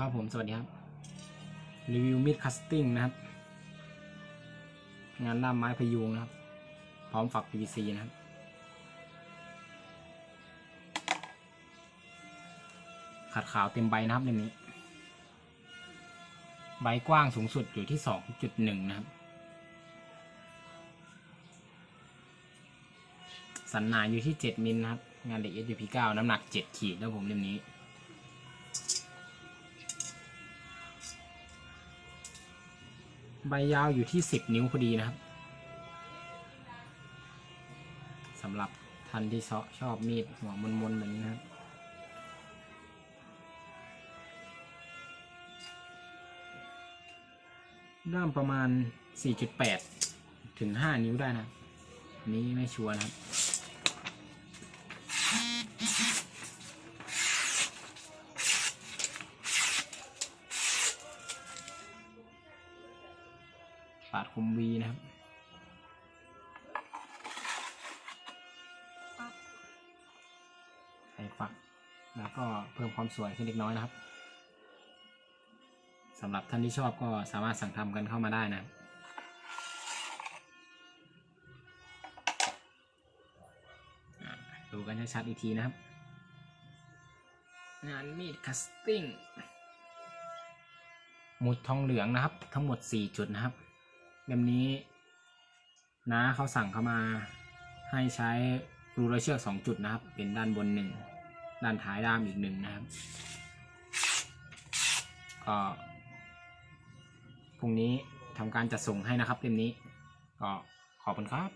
ครับผม สวัสดีครับ รีวิวมีดคัสติ้งนะครับ งานด้ามไม้พยุงนะครับ พร้อมฝัก PVC นะครับ ขัดขาวเต็มใบนะครับเล่มนี้ ใบกว้างสูงสุดอยู่ที่ 2.1 นะครับ สันหนาอยู่ที่ 7 มิลนะครับ งานเด็ก SUP9 น้ำหนัก 7 ขีดนะครับผมเล่มนี้ ใบยาวอยู่ที่ 10 นิ้วพอดีนะครับสำหรับท่านที่ชอบมีดหัวมนๆแบบนี้นะครับด้ามประมาณ 4.8 ถึง 5 นิ้วได้นะนนี้ไม่ชัวร์นะครับาดคมวีนะครับใส่ฝักแล้วก็เพิ่มความสวยขึ้นเล็กน้อยนะครับสำหรับท่านที่ชอบก็สามารถสั่งทำกันเข้ามาได้นะครับอะดูกันชัดๆอีกทีนะครับ งานมีดคัสติ้งหมุดทองเหลืองนะครับ ทั้งหมด 4 จุดนะครับ เล่มนี้น้าเขาสั่งเข้ามาให้ใช้รูระเชือก2จุดนะครับ เป็นด้านบนหนึ่งด้านท้ายด้ามอีกหนึ่งนะครับ ก็พรุ่งนี้ทำการจัดส่งให้นะครับเล่มนี้ ก็ขอบคุณครับ